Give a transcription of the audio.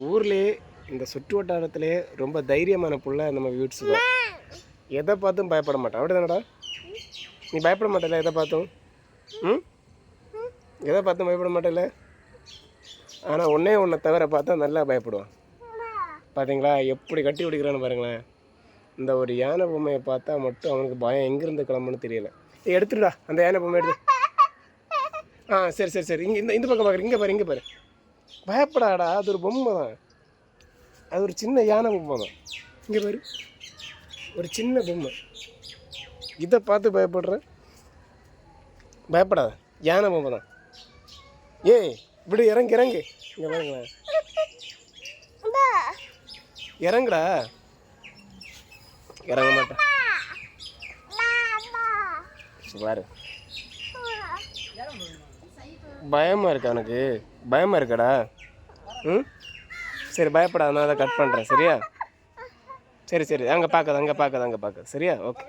ஊர்லேயே இந்த சுற்று வட்டாரத்திலே ரொம்ப தைரியமான புள்ள நம்ம வீட்ஸ் தான் எதை பார்த்தும் பயப்பட மாட்டான் அப்படி தானடா நீ பயப்பட மாட்டல எதை பார்த்தும்? ம்? எதை பார்த்தும் பயப்பட மாட்டல ஆனால் ஒன்றே ஒன்றை தவிர பார்த்தா நல்லா பயப்படுவான் பார்த்தீங்களா எப்படி கட்டி பிடிக்கிறான்னு பாருங்களேன். இந்த ஒரு யானை பொம்மையை பார்த்தா மட்டும் அவனுக்கு பயம் எங்கேருந்து கிளம்புன்னு தெரியல. ஏய், எடுத்துடுடா. அந்த யானை பொம்மை எடுத்து. ஆ சரி சரி சரி. இங்கே இந்த இந்த பக்கம் பார்க்குறேன் இங்கே பாரு இங்கே பாரு. பயப்படாடா அது ஒரு பொம்மை தான். அது ஒரு சின்ன யானை பொம்மை தான். இங்கே பாரு. ஒரு சின்ன பொம்மை. இதை பார்த்து பயப்படுற? பயப்படாத யானை பொம்மை தான். ஏய் இப்படி இறங்கு இறங்கு. இங்கே பாருங்களேன் இறங்குடா. இறங்க மாட்டேன். பாரு. பயமாக இருக்கா எனக்கு பயமாக இருக்காடா? ம்? சரி பயப்படாத நான் அதை கட் பண்ணுறேன் சரியா? சரி சரி அங்கே பார்க்காத அங்கே பார்க்காத அங்கே பார்க்காத சரியா? ஓகே